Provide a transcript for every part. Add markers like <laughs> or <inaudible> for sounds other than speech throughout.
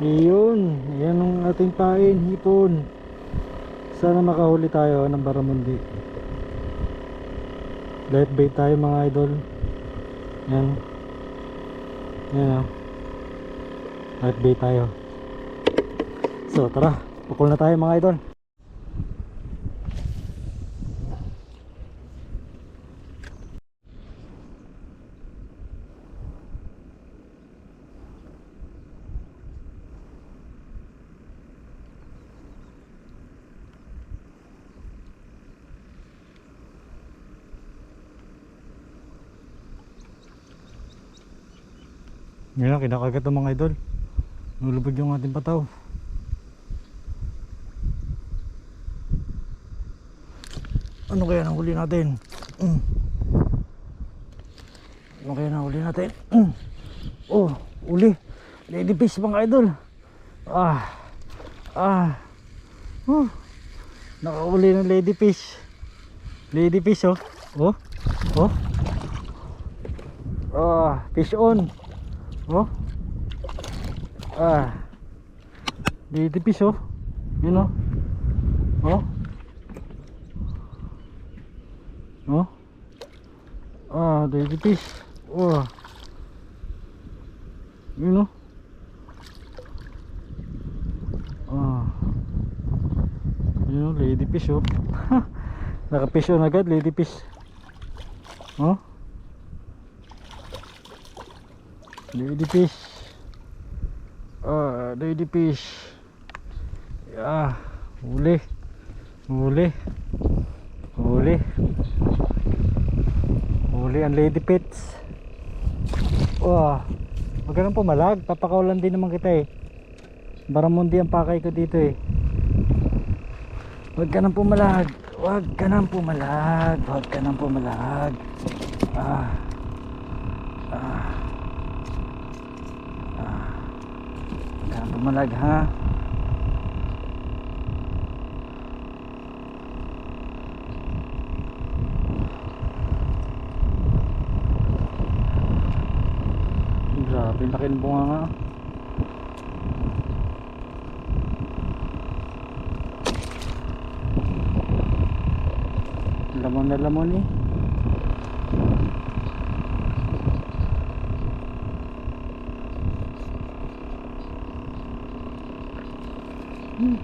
Iyon, yan ang ating pain, hipon. Sana makahuli tayo ng baramundi. Light bait tayo mga idol. Yan. Yan ah. Light bait tayo. So tara, pukul na tayo mga idol. Yan lang, kinakagat ng mga idol. Nulubog yung ating pataw. Ano kaya nang huli natin? Mm. Ano kaya nang huli natin? Mm. Oh, uli. Lady fish mga idol. Ah. Ah. Oh. Nakauli ng lady fish. Lady fish oh. Oh. Oh. Ah, fish on. Oh. Ah. Fish oh. Yun oh. Oh. Oh. Ah, fish. Oh. Yun oh. Ah. Yun oh, lady fish oh. <laughs> Naka-fish on agad, lady fish. Oh. Lady fish. Ah, lady fish. Ah, huli. Huli. Huli. Huli ang lady pits. Wah. Huwag ka pumalag. Papakawalan din naman kita eh. Baramundi ang pakay ko dito eh. Huwag ka nang pumalag. Huwag ka nang pumalag. Huwag ka nang pumalag. Ah. Ah. Huwag ka nang pumalag ha. Grabe, laki ng bunga nga. Lamon na lamon eh. Oh.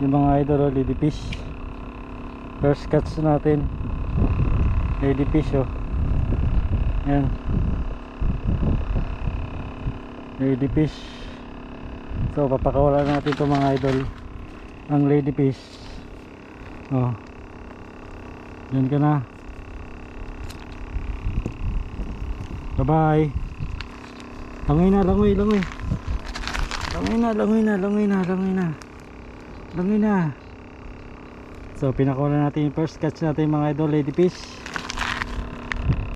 Yung mga idol, oh, lady fish. First catch natin. Lady fish oh. Yan. Lady fish. So papakawala natin itong mga idol. Ang lady fish. Oh. Yan ka na. Bye bye. Langoy na, langoy, langoy. Langoy na, langoy na, langoy na, langoy na. Langoy na. So pinakawalan natin yung first catch natin mga idol lady fish.